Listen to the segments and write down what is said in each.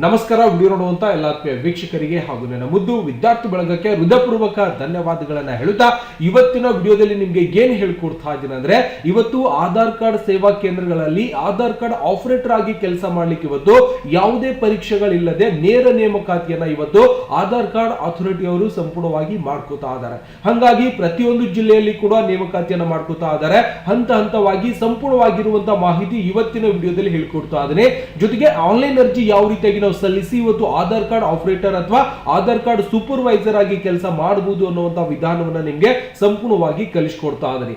ನಮಸ್ಕಾರ, ವಿಡಿಯೋ ನೋಡುವಂತ ಎಲ್ಲ ಆತ್ಮೀಯ ವೀಕ್ಷಕರಿಗೆ ಹಾಗೂ ನನ್ನ ಮುದ್ದು ವಿದ್ಯಾರ್ಥಿ ಬಳಗಕ್ಕೆ ಹೃದಯಪೂರ್ವಕ ಧನ್ಯವಾದಗಳನ್ನ ಹೇಳುತ್ತಾ, ಇವತ್ತಿನ ವಿಡಿಯೋದಲ್ಲಿ ನಿಮ್ಗೆ ಏನ್ ಹೇಳ್ಕೊಡ್ತಾ ಇದ್ದೀನಿ ಅಂದ್ರೆ, ಇವತ್ತು ಆಧಾರ್ ಕಾರ್ಡ್ ಸೇವಾ ಕೇಂದ್ರಗಳಲ್ಲಿ ಆಧಾರ್ ಕಾರ್ಡ್ ಆಪರೇಟರ್ ಆಗಿ ಕೆಲಸ ಮಾಡ್ಲಿಕ್ಕೆ ಇವತ್ತು ಯಾವುದೇ ಪರೀಕ್ಷೆಗಳಿಲ್ಲದೆ ನೇರ ನೇಮಕಾತಿಯನ್ನ ಇವತ್ತು ಆಧಾರ್ ಕಾರ್ಡ್ ಅಥಾರಿಟಿ ಅವರು ಸಂಪೂರ್ಣವಾಗಿ ಮಾಡ್ಕೋತಾ ಇದ್ದಾರೆ. ಹಂಗಾಗಿ ಪ್ರತಿಯೊಂದು ಜಿಲ್ಲೆಯಲ್ಲಿ ಕೂಡ ನೇಮಕಾತಿಯನ್ನ ಮಾಡ್ಕೋತಾ ಇದ್ದಾರೆ. ಹಂತ ಹಂತವಾಗಿ ಸಂಪೂರ್ಣವಾಗಿರುವಂತಹ ಮಾಹಿತಿ ಇವತ್ತಿನ ವಿಡಿಯೋದಲ್ಲಿ ಹೇಳ್ಕೊಡ್ತಾ ಇದ್ದೀನಿ. ಜೊತೆಗೆ ಆನ್ಲೈನ್ ಅರ್ಜಿ ಯಾವ ರೀತಿಯಾಗಿ ನಾವು ಸಲ್ಲಿಸಿ ಇವತ್ತು ಆಧಾರ್ ಕಾರ್ಡ್ ಆಪರೇಟರ್ ಅಥವಾ ಆಧಾರ್ ಕಾರ್ಡ್ ಸೂಪರ್ವೈಸರ್ ಆಗಿ ಕೆಲಸ ಮಾಡಬಹುದು ಅನ್ನುವಂತ ವಿಧಾನವನ್ನ ನಿಮ್ಗೆ ಸಂಪೂರ್ಣವಾಗಿ ಕಲಿಸ್ಕೊಡ್ತಾ ಇದ್ದೀನಿ.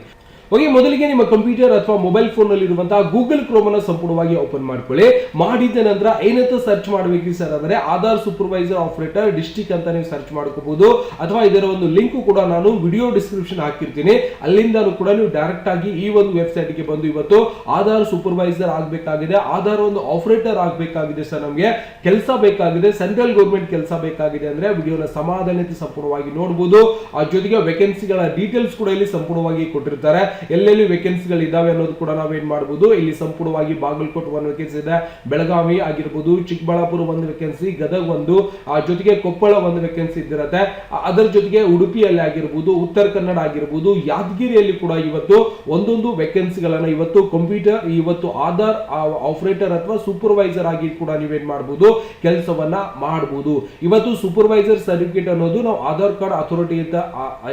ಓಕೆ ಮೊದಲಿಗೆ ನಿಮ್ಮ ಕಂಪ್ಯೂಟರ್ ಅಥವಾ ಮೊಬೈಲ್ ಫೋನ್ನಲ್ಲಿ ಇರುವಂತಹ ಗೂಗಲ್ ಕ್ರೋಮ್ ಅನ್ನು ಸಂಪೂರ್ಣವಾಗಿ ಓಪನ್ ಮಾಡ್ಕೊಳ್ಳಿ. ಮಾಡಿದ ನಂತರ ಏನಂತ ಸರ್ಚ್ ಮಾಡಬೇಕು ಸರ್ ಅಂದ್ರೆ ಆಧಾರ್ ಸೂಪರ್ವೈಸರ್ ಆಪರೇಟರ್ ಡಿಸ್ಟಿಕ್ ಅಂತ ನೀವು ಸರ್ಚ್ ಮಾಡ್ಕೋಬಹುದು. ಅಥವಾ ಇದರ ಒಂದು ಲಿಂಕ್ ಕೂಡ ನಾನು ವಿಡಿಯೋ ಡಿಸ್ಕ್ರಿಪ್ಷನ್ ಹಾಕಿರ್ತೀನಿ. ಅಲ್ಲಿಂದ ಕೂಡ ನೀವು ಡೈರೆಕ್ಟ್ ಆಗಿ ಈ ಒಂದು ವೆಬ್ಸೈಟ್ಗೆ ಬಂದು ಇವತ್ತು ಆಧಾರ್ ಸೂಪರ್ವೈಸರ್ ಆಗಬೇಕಾಗಿದೆ. ಆಧಾರ್ ಒಂದು ಆಪರೇಟರ್ ಆಗಬೇಕಾಗಿದೆ ಸರ್ ನಮಗೆ. ಕೆಲಸ ಬೇಕಾಗಿದೆ. ಸೆಂಟ್ರಲ್ ಗೌರ್ಮೆಂಟ್ ಕೆಲಸ ಬೇಕಾಗಿದೆ ಅಂದ್ರೆ ವಿಡಿಯೋನ ಸಮಾಧಾನತೆ ಸಂಪೂರ್ಣವಾಗಿ ನೋಡಬಹುದು ಆ ಜೊತೆಗೆ ವೇಕೆನ್ಸಿಗಳ ಡೀಟೇಲ್ಸ್ ಕೂಡ ಇಲ್ಲಿ ಸಂಪೂರ್ಣವಾಗಿ ಕೊಟ್ಟಿರ್ತಾರೆ. ಎಲ್ಲೆಲ್ಲಿ ವೇಕೆನ್ಸಿಗಳು ಇದಾವೆ ಅನ್ನೋದು ಕೂಡ ಏನ್ ಮಾಡಬಹುದು ಇಲ್ಲಿ ಸಂಪೂರ್ಣವಾಗಿ ಬಾಗಲಕೋಟ್ ಒಂದು ವೇಕೆನ್ಸಿ ಇದೆ, ಬೆಳಗಾವಿ ಆಗಿರ್ಬೋದು, ಚಿಕ್ಕಬಳ್ಳಾಪುರ ಒಂದು ವೇಕೆನ್ಸಿ ಗದಗ ಒಂದು ಜೊತೆಗೆ ಕೊಪ್ಪಳ ಒಂದು ವೇಕೆನ್ಸಿ ಇದ್ದಿರತ್ತೆ. ಅದರ ಜೊತೆಗೆ ಉಡುಪಿಯಲ್ಲಿ ಆಗಿರ್ಬೋದು, ಉತ್ತರ ಕನ್ನಡ ಆಗಿರ್ಬೋದು, ಯಾದಗಿರಿಯಲ್ಲಿ ಕೂಡ ಇವತ್ತು ಒಂದೊಂದು ವೇಕೆನ್ಸಿಗಳನ್ನ ಇವತ್ತು ಕಂಪ್ಯೂಟರ್ ಇವತ್ತು ಆಧಾರ್ ಆಪರೇಟರ್ ಅಥವಾ ಸೂಪರ್ವೈಸರ್ ಆಗಿ ಕೂಡ ನೀವೇನ್ ಮಾಡಬಹುದು ಕೆಲಸವನ್ನ ಮಾಡಬಹುದು ಇವತ್ತು ಸೂಪರ್ವೈಸರ್ ಸರ್ಟಿಫಿಕೇಟ್ ಅನ್ನೋದು ನಾವು ಆಧಾರ್ ಕಾರ್ಡ್ ಅಥಾರಿಟಿ ಅಂತ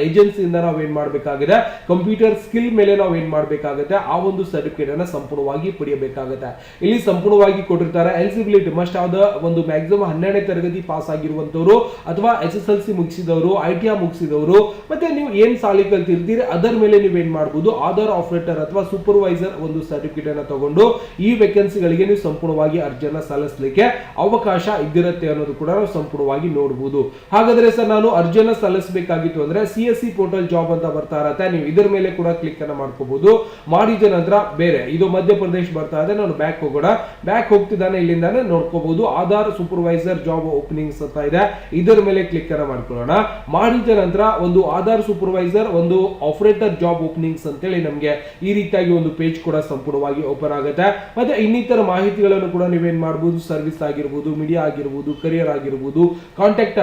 ಏಜೆನ್ಸಿಯಿಂದ ನಾವು ಏನ್ ಮಾಡಬೇಕಾಗಿದೆ? ಕಂಪ್ಯೂಟರ್ ಸ್ಕಿಲ್ ಮೇಲೆ ನಾವು ಏನ್ ಮಾಡಬೇಕಾಗುತ್ತೆ? ಆ ಒಂದು ಸರ್ಟಿಫಿಕೇಟ್ ಅನ್ನ ಸಂಪೂರ್ಣವಾಗಿ ಪಡೆಯಬೇಕಾಗುತ್ತೆ. ಇಲ್ಲಿ ಸಂಪೂರ್ಣವಾಗಿ ಕೊಟ್ಟಿರ್ತಾರೆ ಎಲಿಜಿಬಿಲಿಟಿ ಮಸ್ಟ್ ಆದ ಒಂದು ಮ್ಯಾಕ್ಸಿಮಮ್ ಹನ್ನೆರಡನೇ ತರಗತಿ ಪಾಸ್ ಆಗಿರುವಂತವರು ಅಥವಾ ಎಸ್ ಎಸ್ ಎಲ್ ಸಿ ಮುಗಿಸಿದವರು ಐ ಟಿ ಐ ಮುಗಿಸಿದವರು, ಮತ್ತೆ ನೀವು ಏನ್ ಸಾಲಿ ಕಲ್ತಿರ್ತೀರಿ, ಅದರ ಮೇಲೆ ನೀವು ಏನ್ ಮಾಡಬಹುದು ಆಧಾರ್ ಆಪರೇಟರ್ ಅಥವಾ ಸೂಪರ್ವೈಸರ್ ಒಂದು ಸರ್ಟಿಫಿಕೇಟ್ ಅನ್ನ ತಗೊಂಡು ಈ ವೇಕೆನ್ಸಿಗಳಿಗೆ ನೀವು ಸಂಪೂರ್ಣವಾಗಿ ಅರ್ಜಿಯನ್ನ ಸಲ್ಲಿಸಲಿಕ್ಕೆ ಅವಕಾಶ ಇದ್ದಿರುತ್ತೆ ಅನ್ನೋದು ಕೂಡ ನಾವು ಸಂಪೂರ್ಣವಾಗಿ ನೋಡಬಹುದು ಹಾಗಾದ್ರೆ ಸರ್, ನಾನು ಅರ್ಜಿಯನ್ನ ಸಲ್ಲಿಸಬೇಕಾಗಿತ್ತು ಅಂದ್ರೆ C S C portal job ಅಂತ ಬರ್ತಾ ಇರತ್ತೆ. ನೀವು ಇದರ ಮೇಲೆ ಕೂಡ ಕ್ಲಿಕ್ ಅನ್ನ ಮಾಡ್ಕೋಬಹುದು ಮಾಡಿದ ನಂತರ ಬೇರೆ, ಇದು ಮಧ್ಯಪ್ರದೇಶ್ ಬರ್ತಾ ಇದೆ, ನಾನು ಬ್ಯಾಕ್ ಹೋಗೋಣ. ಬ್ಯಾಕ್ ಹೋಗ್ತಿದ್ದಾನೆ, ಇಲ್ಲಿಂದಾನೆ ನೋಡ್ಕೋಬಹುದು ಆಧಾರ್ ಸೂಪರ್ವೈಸರ್ ಜಾಬ್ ಓಪನಿಂಗ್ಸ್ ಅಂತ ಇದೆ. ಇದರ ಮೇಲೆ ಕ್ಲಿಕ್ ಅನ್ನ ಮಾಡ್ಕೊಳ್ಳೋಣ. ಮಾಡಿದ ನಂತರ ಒಂದು ಆಧಾರ್ ಸೂಪರ್ವೈಸರ್ ಒಂದು ಆಪರೇಟರ್ ಜಾಬ್ ಓಪನಿಂಗ್ಸ್ ಅಂತೇಳಿ ನಮಗೆ ಈ ರೀತಿಯಾಗಿ ಒಂದು ಪೇಜ್ ಕೂಡ ಸಂಪೂರ್ಣವಾಗಿ ಓಪನ್ ಆಗುತ್ತೆ. ಮತ್ತೆ ಇನ್ನಿತರ ಮಾಹಿತಿಗಳನ್ನು ಕೂಡ ನೀವೇನ್ ಮಾಡಬಹುದು ಸರ್ವಿಸ್ ಆಗಿರ್ಬೋದು ಮೀಡಿಯಾ ಆಗಿರ್ಬೋದು ಕರಿಯರ್ ಆಗಿರ್ಬೋದು ಕಾಂಟ್ಯಾಕ್ಟ್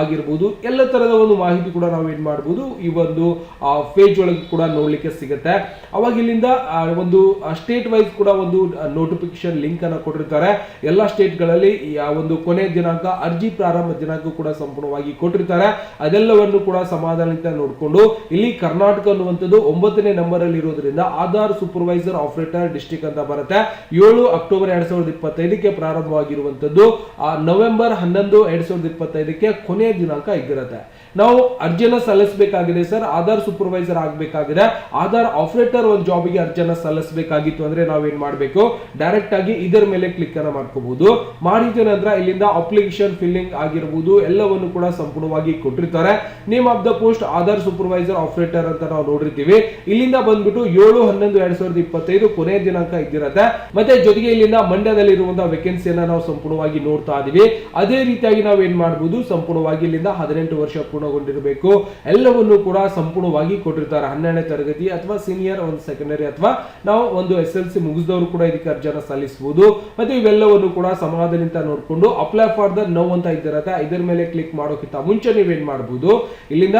ಆಗಿರ್ಬೋದು, ಎಲ್ಲ ತರದ ಒಂದು ಮಾಹಿತಿ ಕೂಡ ನಾವು ಏನ್ ಮಾಡಬಹುದು ಈ ಒಂದು ಪೇಜ್ ಒಳಗೆ ಕೂಡ ನೋಡ್ಲಿಕ್ಕೆ ಸಿಗುತ್ತೆ. ಅವಾಗ ಇಲ್ಲಿಂದ ಒಂದು ಸ್ಟೇಟ್ ವೈಸ್ ಕೂಡ ಒಂದು ನೋಟಿಫಿಕೇಶನ್ ಲಿಂಕ್ ಅನ್ನ ಕೊಟ್ಟಿರ್ತಾರೆ. ಎಲ್ಲ ಸ್ಟೇಟ್ಗಳಲ್ಲಿ ಈ, ಆ, ಒಂದು ಕೊನೆ ದಿನಾಂಕ, ಅರ್ಜಿ ಪ್ರಾರಂಭ ದಿನಾಂಕ ಕೂಡ ಸಂಪೂರ್ಣವಾಗಿ ಕೊಟ್ಟಿರ್ತಾರೆ. ಅದೆಲ್ಲವನ್ನು ಕೂಡ ಸಮಾಧಾನದಿಂದ ನೋಡಿಕೊಂಡು, ಇಲ್ಲಿ ಕರ್ನಾಟಕ ಅನ್ನುವಂಥದ್ದು ಒಂಬತ್ತನೇ ನಂಬರ್ ಅಲ್ಲಿ ಇರೋದ್ರಿಂದ ಆಧಾರ್ ಸೂಪರ್ವೈಸರ್ ಆಪರೇಟರ್ ಡಿಸ್ಟಿಕ್ ಅಂತ ಬರುತ್ತೆ. ಏಳು ಅಕ್ಟೋಬರ್ ಎರಡ್ ಸಾವಿರದ ಇಪ್ಪತ್ತೈದಕ್ಕೆ ಪ್ರಾರಂಭವಾಗಿರುವಂತದ್ದು ನವೆಂಬರ್ ಹನ್ನೊಂದು ಎರಡ್ ಸಾವಿರದ ಇಪ್ಪತ್ತೈದಕ್ಕೆ ಕೊನೆಯ ದಿನಾಂಕ ಇದ್ದಿರುತ್ತೆ. ನಾವು ಅರ್ಜಿಯನ್ನ ಸಲ್ಲಿಸಬೇಕಾಗಿದೆ ಸರ್, ಆಧಾರ್ ಸೂಪರ್ವೈಸರ್ ಆಗಬೇಕಾಗಿದೆ. ಆಧಾರ್ ಆಪರೇಟರ್ ಒಂದು ಜಾಬಿಗೆ ಅರ್ಜಿಯನ್ನ ಸಲ್ಲಿಸಬೇಕಾಗಿತ್ತು ಅಂದ್ರೆ ನಾವೇನ್ ಮಾಡಬೇಕು? ಡೈರೆಕ್ಟ್ ಆಗಿ ಇದರ ಮೇಲೆ ಕ್ಲಿಕ್ ಅನ್ನ ಮಾಡ್ಕೋಬಹುದು. ಮಾಡಿದ ನಂತರ ಇಲ್ಲಿಂದ ಅಪ್ಲಿಕೇಶನ್ ಫಿಲ್ಲಿಂಗ್ ಆಗಿರ್ಬೋದು, ಎಲ್ಲವನ್ನು ಕೂಡ ಸಂಪೂರ್ಣವಾಗಿ ಕೊಟ್ಟಿರ್ತಾರೆ. Name of the post Aadhaar supervisor operator ಅಂತ ನಾವು ನೋಡಿರ್ತೀವಿ. ಇಲ್ಲಿಂದ ಬಂದ್ಬಿಟ್ಟು ಏಳು, ಹನ್ನೊಂದು, ಎರಡ್ ಸಾವಿರದ ಇಪ್ಪತ್ತೈದು ಕೊನೆಯ ದಿನಾಂಕ ಇದ್ದಿರತ್ತೆ. ಮತ್ತೆ ಜೊತೆಗೆ ಇಲ್ಲಿಂದ ಮಂಡ್ಯದಲ್ಲಿ ಇರುವಂತಹ ವೇಕೆನ್ಸಿಯನ್ನ ನಾವು ಸಂಪೂರ್ಣವಾಗಿ ನೋಡ್ತಾ ಇದೀವಿ. ಅದೇ ರೀತಿಯಾಗಿ ನಾವು ಏನ್ ಮಾಡಬಹುದು ಸಂಪೂರ್ಣವಾಗಿ ಇಲ್ಲಿಂದ ಹದಿನೆಂಟು ವರ್ಷ ಪೂರ್ಣಗೊಂಡಿರಬೇಕು. ಎಲ್ಲವನ್ನು ಕೂಡ ಸಂಪೂರ್ಣವಾಗಿ ಕೊಟ್ಟಿರ್ತಾರೆ. ಹನ್ನೆರಡನೇ ತರಗತಿ ಅಥವಾ ಸೀನಿಯರ್ ಒಂದು ಸೆಕೆಂಡರಿ ಅಥವಾ ನಾವು ಒಂದು ಎಸ್ ಎಲ್ ಸಿ ಮುಗಿಸಿದವರು ಕೂಡ ಇದಕ್ಕೆ ಅರ್ಜಿಯನ್ನು ಸಲ್ಲಿಸಬಹುದು. ಮತ್ತೆ ಇವೆಲ್ಲವನ್ನು ಕೂಡ ಸಮಾಧಾನದಿಂದ ನೋಡಿಕೊಂಡು ಅಪ್ಲೈ ಫಾರ್ ದ ನೋ ಅಂತ ಇದ್ದಿರತ್ತೆ ಇದರ ಮೇಲೆ ಕ್ಲಿಕ್ ಮಾಡೋಕ್ಕಿಂತ ಮುಂಚೆ ನೀವೇನ್ ಮಾಡಬಹುದು ಇಲ್ಲಿಂದ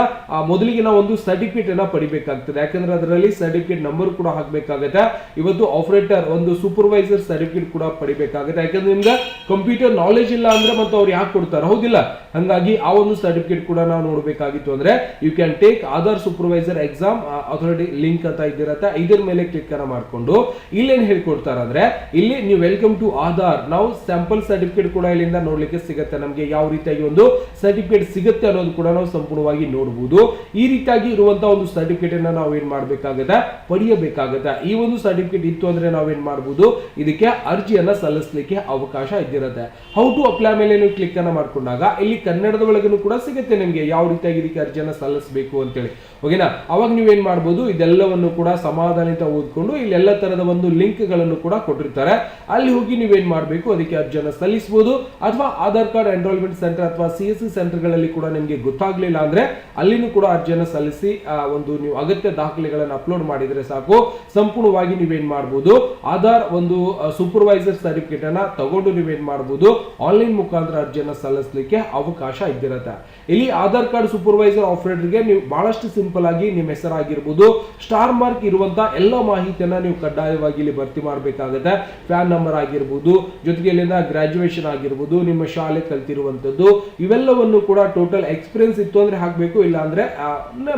ಮೊದಲಿಗೆ ನಾವು ಒಂದು ಸರ್ಟಿಫಿಕೇಟ್ ಅನ್ನ ಪಡಿಬೇಕಾಗ್ತದೆ. ಯಾಕಂದ್ರೆ ಅದರಲ್ಲಿ ಸರ್ಟಿಫಿಕೇಟ್ ನಂಬರ್ ಕೂಡ ಹಾಕಬೇಕಾಗತ್ತೆ. ಇವತ್ತು ಆಪರೇಟರ್ ಒಂದು ಸೂಪರ್ವೈಸರ್ ಸರ್ಟಿಫಿಕೇಟ್ ಕೂಡ ಪಡಿಬೇಕಾಗುತ್ತೆ. ಯಾಕಂದ್ರೆ ನಿಮ್ಗೆ ಕಂಪ್ಯೂಟರ್ ನಾಲೆಜ್ ಇಲ್ಲ ಅಂದ್ರೆ ಮತ್ತೆ ಅವ್ರು ಯಾಕೆ ಕೊಡ್ತಾರೆ? ಹೌದಿಲ್ಲ? ಹಂಗಾಗಿ ಆ ಒಂದು ಸರ್ಟಿಫಿಕೇಟ್ ಕೂಡ ನಾವು ನೋಡಬೇಕಾಗಿತ್ತು ಅಂದ್ರೆ you can take Aadhaar supervisor exam authority link ಅಂತ ಇದ್ದಿರತ್ತೆ. ಇದರ ಮೇಲೆ ಕ್ಲಿಕ್ ಅನ್ನ ಮಾಡ್ಕೊಂಡು ಇಲ್ಲೇನ್ ಹೇಳ್ಕೊಡ್ತಾರೆ ಅಂದ್ರೆ, ಇಲ್ಲಿ ನೀವು ವೆಲ್ಕಮ್ ಟು ಆಧಾರ್ ನಾವು ಸ್ಯಾಂಪಲ್ ಸರ್ಟಿಫಿಕೇಟ್ ಕೂಡ ಇಲ್ಲಿಂದ ನೋಡ್ಲಿಕ್ಕೆ ಸಿಗುತ್ತೆ. ನಮಗೆ ಯಾವ ರೀತಿಯಾಗಿ ಒಂದು ಸರ್ಟಿಫಿಕೇಟ್ ಸಿಗುತ್ತೆ ಅನ್ನೋದು ಕೂಡ ನಾವು ಸಂಪೂರ್ಣವಾಗಿ ನೋಡಬಹುದು ಈ ರೀತಿಯಾಗಿ ಇರುವಂತಹ ಒಂದು ಸರ್ಟಿಫಿಕೇಟ್ ಅನ್ನ ನಾವು ಏನ್ ಮಾಡಬೇಕಾಗತ್ತೆ? ಪಡೆಯಬೇಕಾಗತ್ತೆ. ಈ ಒಂದು ಸರ್ಟಿಫಿಕೇಟ್ ಇತ್ತು ಅಂದ್ರೆ ನಾವೇನ್ ಮಾಡಬಹುದು ಇದಕ್ಕೆ ಅರ್ಜಿಯನ್ನ ಸಲ್ಲಿಸಲಿಕ್ಕೆ ಅವಕಾಶ ಇದ್ದಿರುತ್ತೆ. ಹೌ ಟು ಅಪ್ಲೈ ಮೇಲೆ ನೀವು ಕ್ಲಿಕ್ ಅನ್ನ ಮಾಡ್ಕೊಂಡಾಗ, ಇಲ್ಲಿ ಕನ್ನಡದ ಒಳಗೂ ಕೂಡ ಸಿಗುತ್ತೆ ನಿಮಗೆ. ಯಾವ ಯಾವ ರೀತಿಯಾಗಿ ಇದಕ್ಕೆ ಅರ್ಜಿಯನ್ನು ಸಲ್ಲಿಸಬೇಕು ಅಂತೇಳಿ. ಓಕೆನಾ ಅವಾಗ ನೀವೇನ್ ಮಾಡ್ಬೋದು? ಇದೆಲ್ಲವನ್ನು ಕೂಡ ಸಮಾಧಾನಿತ ಓದ್ಕೊಂಡು ಇಲ್ಲೆಲ್ಲ ತರದ ಒಂದು ಲಿಂಕ್ಗಳನ್ನು ಕೂಡ ಕೊಟ್ಟಿರ್ತಾರೆ. ಅಲ್ಲಿ ಹೋಗಿ ನೀವೇನ್ ಮಾಡಬೇಕು? ಅದಕ್ಕೆ ಅರ್ಜಿಯನ್ನು ಸಲ್ಲಿಸಬಹುದು ಅಥವಾ ಆಧಾರ್ ಕಾರ್ಡ್ ಎನ್ರೋಲ್ಮೆಂಟ್ ಸೆಂಟರ್ ಅಥವಾ ಸಿ ಎಸ್ ಸಿ ಸೆಂಟರ್ಗಳಲ್ಲಿ ಕೂಡ ನಿಮಗೆ ಗೊತ್ತಾಗ್ಲಿಲ್ಲ ಅಂದ್ರೆ ಅಲ್ಲಿನೂ ಕೂಡ ಅರ್ಜಿಯನ್ನು ಸಲ್ಲಿಸಿ ಒಂದು ನೀವು ಅಗತ್ಯ ದಾಖಲೆಗಳನ್ನು ಅಪ್ಲೋಡ್ ಮಾಡಿದ್ರೆ ಸಾಕು. ಸಂಪೂರ್ಣವಾಗಿ ನೀವೇನ್ ಮಾಡ್ಬೋದು? ಆಧಾರ್ ಒಂದು ಸೂಪರ್ವೈಸರ್ ಸರ್ಟಿಫಿಕೇಟ್ ಅನ್ನ ತಗೊಂಡು ನೀವೇನ್ ಮಾಡ್ಬೋದು? ಆನ್ಲೈನ್ ಮುಖಾಂತರ ಅರ್ಜಿಯನ್ನು ಸಲ್ಲಿಸಲಿಕ್ಕೆ ಅವಕಾಶ ಇದ್ದಿರತ್ತೆ. ಇಲ್ಲಿ ಆಧಾರ್ ಕಾರ್ಡ್ ಸೂಪರ್ವೈಸರ್ ಆಪರೇಟರ್ಗೆ ನೀವು ಬಹಳಷ್ಟು ಸಿಂಪಲ್ ಆಗಿ ನಿಮ್ಮ ಹೆಸರಾಗಿರ್ಬೋದು ಸ್ಟಾರ್ ಮಾರ್ಕ್ ಇರುವಂತ ಎಲ್ಲ ಮಾಹಿತಿಯನ್ನ ನೀವು ಕಡ್ಡಾಯವಾಗಿ ಇಲ್ಲಿ ಭರ್ತಿ ಮಾಡಬೇಕಾಗುತ್ತೆ. ಫ್ಯಾನ್ ನಂಬರ್ ಆಗಿರ್ಬೋದು, ಜೊತೆಗೆ ಇಲ್ಲಿಂದ ಗ್ರಾಜುಯೇಷನ್ ಆಗಿರ್ಬೋದು, ನಿಮ್ಮ ಶಾಲೆ ಕಲ್ತಿರುವಂತದ್ದು, ಇವೆಲ್ಲವನ್ನು ಕೂಡ ಟೋಟಲ್ ಎಕ್ಸ್ಪೀರಿಯನ್ಸ್ ಇತ್ತು ಅಂದ್ರೆ ಹಾಕಬೇಕು, ಇಲ್ಲ ಅಂದ್ರೆ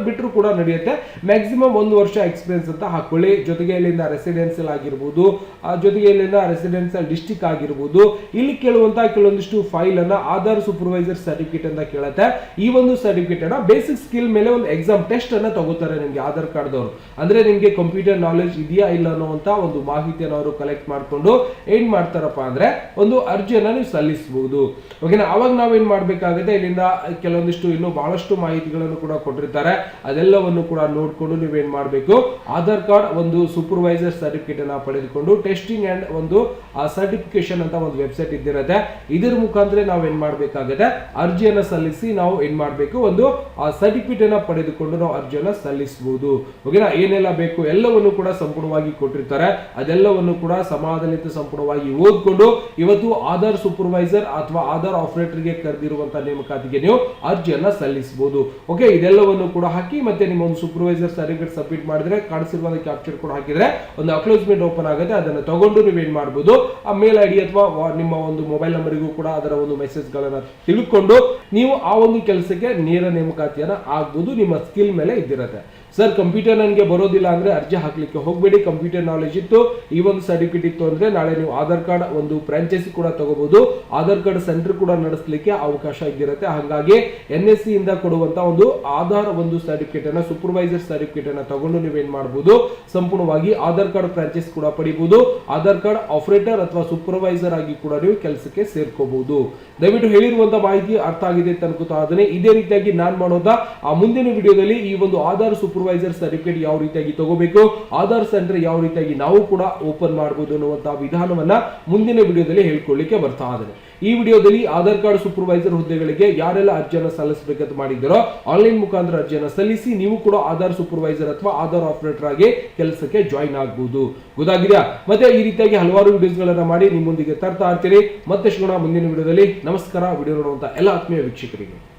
ಬಿಟ್ಟರು ಕೂಡ ನಡೆಯುತ್ತೆ. ಮ್ಯಾಕ್ಸಿಮಮ್ ಒಂದು ವರ್ಷ ಎಕ್ಸ್ಪೀರಿಯನ್ಸ್ ಅಂತ ಹಾಕೊಳ್ಳಿ. ಜೊತೆಗೆ ಇಲ್ಲಿಂದ ರೆಸಿಡೆನ್ಸಿಯಲ್ ಆಗಿರ್ಬೋದು ಜೊತೆಗೆ ಇಲ್ಲಿಂದ ರೆಸಿಡೆನ್ಸಿಯಲ್ ಡಿಸ್ಟಿಕ್ ಆಗಿರ್ಬೋದು, ಇಲ್ಲಿ ಕೇಳುವಂತಹ ಕೆಲವೊಂದಿಷ್ಟು ಫೈಲ್ ಅನ್ನ ಆಧಾರ್ ಸೂಪರ್ವೈಸರ್ ಸರ್ಟಿಫಿಕೇಟ್ ಅಂತ ಕೇಳುತ್ತೆ. ಈ ಒಂದು ಸರ್ಟಿಫಿಕೇಟ್ ಅನ್ನ ಬೇಸಿಕ್ ಸ್ಕಿಲ್ ಮೇಲೆ ಒಂದು ಎಕ್ಸಾಮ್ ಟೆಸ್ಟ್ ಅನ್ನ ತಗೋತಾರೆ ನಿಮ್ಗೆ ಆಧಾರ್ ಕಾರ್ಡ್ ದವರು ಅಂದ್ರೆ ನಿಮ್ಗೆ ಕಂಪ್ಯೂಟರ್ ನಾಲೆಜ್ ಇದೆಯಾ ಇಲ್ಲ ಅನ್ನುವಂತ ಒಂದು ಮಾಹಿತಿಯನ್ನು ಅವರು ಕಲೆಕ್ಟ್ ಮಾಡ್ಕೊಂಡು ಏನ್ ಮಾಡ್ತಾರಪ್ಪ ಅಂದ್ರೆ ಒಂದು ಅರ್ಜಿಯನ್ನ ನೀವು ಸಲ್ಲಿಸಬಹುದು ಓಕೆನಾ ಅವಾಗ ನಾವೇನ್ ಮಾಡ್ಬೇಕಾಗುತ್ತೆ? ಇಲ್ಲಿಂದ ಕೆಲವೊಂದಿಷ್ಟು ಇನ್ನೂ ಬಹಳಷ್ಟು ಮಾಹಿತಿಗಳನ್ನು ಕೂಡ ಕೊಟ್ಟಿರ್ತಾರೆ. ಅದೆಲ್ಲವನ್ನು ಕೂಡ ನೋಡ್ಕೊಂಡು ಏನ್ ಮಾಡಬೇಕು? ಆಧಾರ್ ಕಾರ್ಡ್ ಒಂದು ಸೂಪರ್ವೈಸರ್ ಸರ್ಟಿಫಿಕೇಟ್ ಅನ್ನ ಪಡೆದುಕೊಂಡು ಟೆಸ್ಟಿಂಗ್ ಅಂಡ್ ಒಂದು ಸರ್ಟಿಫಿಕೇಶನ್ ಅಂತ ಒಂದು ವೆಬ್ಸೈಟ್ ಇದ್ದಿರುತ್ತೆ. ಇದರ ಮುಖಾಂತರ ನಾವು ಏನ್ ಮಾಡ್ಬೇಕಾಗುತ್ತೆ? ಅರ್ಜಿಯನ್ನ ಸಲ್ಲಿಸಿ ನಾವು ಏನ್ ಮಾಡ್ಬೇಕು? ಒಂದು ಸರ್ಟಿಫಿಕೇಟ್ ಅನ್ನ ಪಡೆದುಕೊಂಡು ನಾವು ಅರ್ಜಿಯನ್ನ ಸಲ್ಲಿಸಬಹುದು ಓಕೆನಾ? ಏನೆಲ್ಲ ಬೇಕು? ಎಲ್ಲವನ್ನು ಕೂಡ ಸಂಪೂರ್ಣವಾಗಿ ಕೊಟ್ಟಿರ್ತಾರೆ. ಅದೆಲ್ಲವನ್ನು ಕೂಡ ಸಮಾಧಾನಿತ ಸಂಪೂರ್ಣವಾಗಿ ಓದ್ಕೊಂಡು, ಇವತ್ತು ಆಧಾರ್ ಸೂಪರ್ವೈಸರ್ ಅಥವಾ ಆಧಾರ್ ಆಪರೇಟರ್ಗೆ ಕರೆದಿರುವಂತಹ ನೇಮಕಾತಿಗೆ ನೀವು ಅರ್ಜಿಯನ್ನ ಸಲ್ಲಿಸಬಹುದು ಓಕೆ, ಇದೆಲ್ಲವನ್ನು ಕೂಡ ಹಾಕಿ, ಮತ್ತೆ ನಿಮ್ಮ ಒಂದು ಸೂಪರ್ವೈಸರ್ ಸರ್ಟಿಫಿಕೇಟ್ ಸಬ್ಮಿಟ್ ಮಾಡಿದ್ರೆ ಕಾಣಿಸಿರುವ ಕ್ಯಾಪ್ಚರ್ ಕೂಡ ಹಾಕಿದ್ರೆ, ಒಂದು ಅಕ್ಲೋಸ್ಮೆಂಟ್ ಓಪನ್ ಆಗುತ್ತೆ. ಅದನ್ನು ತಗೊಂಡು ನೀವು ಏನ್ ಮಾಡಬಹುದು ಆ ಮೇಲ್ ಐಡಿ ಅಥವಾ ನಿಮ್ಮ ಒಂದು ಮೊಬೈಲ್ ನಂಬರಿಗೂ ಕೂಡ ಅದರ ಒಂದು ಮೆಸೇಜ್ ಗಳನ್ನ ತಿಳ್ಕೊಂಡು, ನೀವು ಆ ಒಂದು ಕೆಲಸಕ್ಕೆ ನೇರ ನೇಮಕಾತಿಯನ್ನು ಆಗ್ಬೋದು ನಿಮ್ಮ ಸ್ಕಿಲ್ ಮೇಲೆ ಇದ್ದಿರತ್ತೆ. ಸರ್ ಕಂಪ್ಯೂಟರ್ ನನಗೆ ಬರೋದಿಲ್ಲ ಅಂದ್ರೆ ಅರ್ಜಿ ಹಾಕಲಿಕ್ಕೆ ಹೋಗಬೇಡಿ. ಕಂಪ್ಯೂಟರ್ ನಾಲೆಜ್ ಇತ್ತು. ಈ ಒಂದು ಸರ್ಟಿಫಿಕೇಟ್ ಇತ್ತು ಅಂದ್ರೆ ನಾಳೆ ನೀವು ಆಧಾರ್ ಕಾರ್ಡ್ ಒಂದು ಫ್ರಾಂಚೈಸಿ ಕೂಡ ತಗೋಬಹುದು ಆಧಾರ್ ಕಾರ್ಡ್ ಸೆಂಟರ್ ಕೂಡ ನಡೆಸಲಿಕ್ಕೆ ಅವಕಾಶ ಇದ್ದಿರುತ್ತೆ. ಹಾಗಾಗಿ ಎನ್ ಎಸ್ ಸಿ ಇಂದ ಕೊಡುವಂತ ಒಂದು ಆಧಾರ್ ಒಂದು ಸರ್ಟಿಫಿಕೇಟ್ ಅನ್ನ ಸೂಪರ್ವೈಸರ್ ಸರ್ಟಿಫಿಕೇಟ್ ಅನ್ನ ತಗೊಂಡು ಏನು ಮಾಡಬಹುದು ಸಂಪೂರ್ಣವಾಗಿ ಆಧಾರ್ ಕಾರ್ಡ್ ಫ್ರಾಂಚೈಸ್ ಕೂಡ ಪಡಿಬಹುದು ಆಧಾರ್ ಕಾರ್ಡ್ ಆಪರೇಟರ್ ಅಥವಾ ಸೂಪರ್ವೈಸರ್ ಆಗಿ ಕೂಡ ನೀವು ಕೆಲಸಕ್ಕೆ ಸೇರ್ಕೋಬಹುದು ದಯವಿಟ್ಟು ಹೇಳಿರುವಂತಹ ಮಾಹಿತಿ ಅರ್ಥ ಆಗಿದೆ ಅಂತ ಅನ್ಕೋತಾ ಇದೇ ರೀತಿಯಾಗಿ ನಾನು ಮಾಡೋದ? ಆ ಮುಂದಿನ ವಿಡಿಯೋದಲ್ಲಿ ಈ ಒಂದು ಆಧಾರ್ ಸೂಪರ್ವೈಸರ್ ಸರ್ಟಿಫಿಕೇಟ್ ಯಾವ ರೀತಿಯಾಗಿ ತಗೋಬೇಕು? ಆಧಾರ್ ಸೆಂಟರ್ ಯಾವ ರೀತಿಯಾಗಿ ನಾವು ಕೂಡ ಓಪನ್ ಮಾಡಬಹುದು ಅನ್ನುವಂತಹ ವಿಧಾನವನ್ನ ಮುಂದಿನ ವಿಡಿಯೋದಲ್ಲಿ ಹೇಳ್ಕೊಳ್ಳಿಕ್ಕೆ ಬರ್ತಾ ಇದ್ದೇನೆ. ಈ ವಿಡಿಯೋದಲ್ಲಿ ಆಧಾರ್ ಕಾರ್ಡ್ ಸೂಪರ್ವೈಸರ್ ಹುದ್ದೆಗಳಿಗೆ ಯಾರೆಲ್ಲ ಅರ್ಜಿಯನ್ನು ಸಲ್ಲಿಸಬೇಕಂತ ಮಾಡಿದ್ದೀರೋ ಆನ್ಲೈನ್ ಮುಖಾಂತರ ಅರ್ಜಿಯನ್ನು ಸಲ್ಲಿಸಿ ನೀವು ಕೂಡ ಆಧಾರ್ ಸೂಪರ್ವೈಸರ್ ಅಥವಾ ಆಧಾರ್ ಆಪರೇಟರ್ ಆಗಿ ಕೆಲಸಕ್ಕೆ ಜಾಯಿನ್ ಆಗಬಹುದು ಗೊತ್ತಾಗಿದೆಯಾ? ಮತ್ತೆ ಈ ರೀತಿಯಾಗಿ ಹಲವಾರು ವಿಡಿಯೋಸ್ಗಳನ್ನ ಮಾಡಿ ನಿಮ್ಮೊಂದಿಗೆ ತರ್ತಾ ಇರ್ತೀರಿ. ಮತ್ತೆ ಸಿಗೋಣ ಮುಂದಿನ ವಿಡಿಯೋದಲ್ಲಿ. ನಮಸ್ಕಾರ. ವಿಡಿಯೋ ನೋಡುವಂತ ಎಲ್ಲ ಆತ್ಮೀಯ ವೀಕ್ಷಕರಿಗೆ.